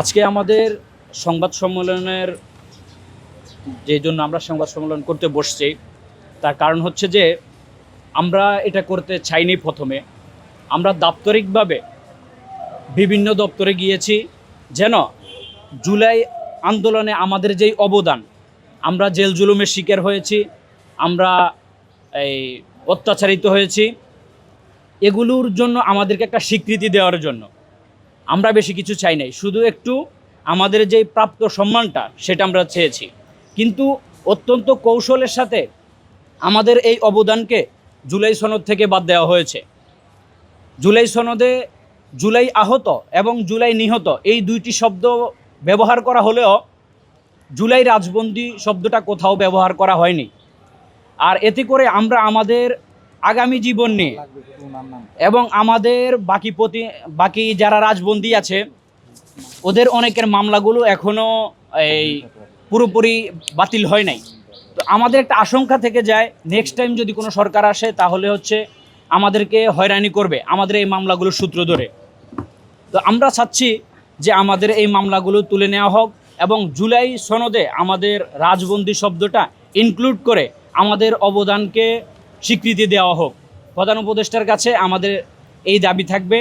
আজকে আমাদের সংবাদ সম্মেলনের যে জন্য আমরা সংবাদ সম্মেলন করতে বসছি, তার কারণ হচ্ছে যে আমরা এটা করতে চাইনি প্রথমে। আমরা দাপ্তরিকভাবে বিভিন্ন দপ্তরে গিয়েছি যেন জুলাই আন্দোলনে আমাদের যেই অবদান, আমরা জেল জুলুমের শিকার হয়েছি, আমরা এই অত্যাচারিত হয়েছি, এগুলোর জন্য আমাদেরকে একটা স্বীকৃতি দেওয়ার জন্য। আমরা বেশি কিছু চাই নাই, শুধু একটু আমাদের যে প্রাপ্ত সম্মানটা সেটা আমরা চেয়েছি। কিন্তু অত্যন্ত কৌশলের সাথে আমাদের এই অবদানকে জুলাই সনদ থেকে বাদ দেওয়া হয়েছে। জুলাই সনদে জুলাই আহত এবং জুলাই নিহত এই দুইটি শব্দ ব্যবহার করা হলেও জুলাই রাজবন্দি শব্দটা কোথাও ব্যবহার করা হয়নি। আর এতে করে আমরা আমাদের আগামী জীবন নিয়ে। এবং আমাদের বাকি প্রতি বাকি যারা রাজবন্দী আছে ওদের অনেকের মামলাগুলো এখনও এই পুরোপুরি বাতিল হয় নাই। তো আমাদের একটা আশঙ্কা থেকে যায় নেক্সট টাইম যদি কোনো সরকার আসে তাহলে হচ্ছে আমাদেরকে হয়রানি করবে আমাদের এই মামলাগুলোর সূত্র ধরে। তো আমরা চাচ্ছি যে আমাদের এই মামলাগুলো তুলে নেওয়া হোক এবং জুলাই সনদে আমাদের রাজবন্দি শব্দটা ইনক্লুড করে আমাদের অবদানকে স্বীকৃতি দেওয়া হোক। প্রধান উপদেষ্টার কাছে আমাদের এই দাবি থাকবে।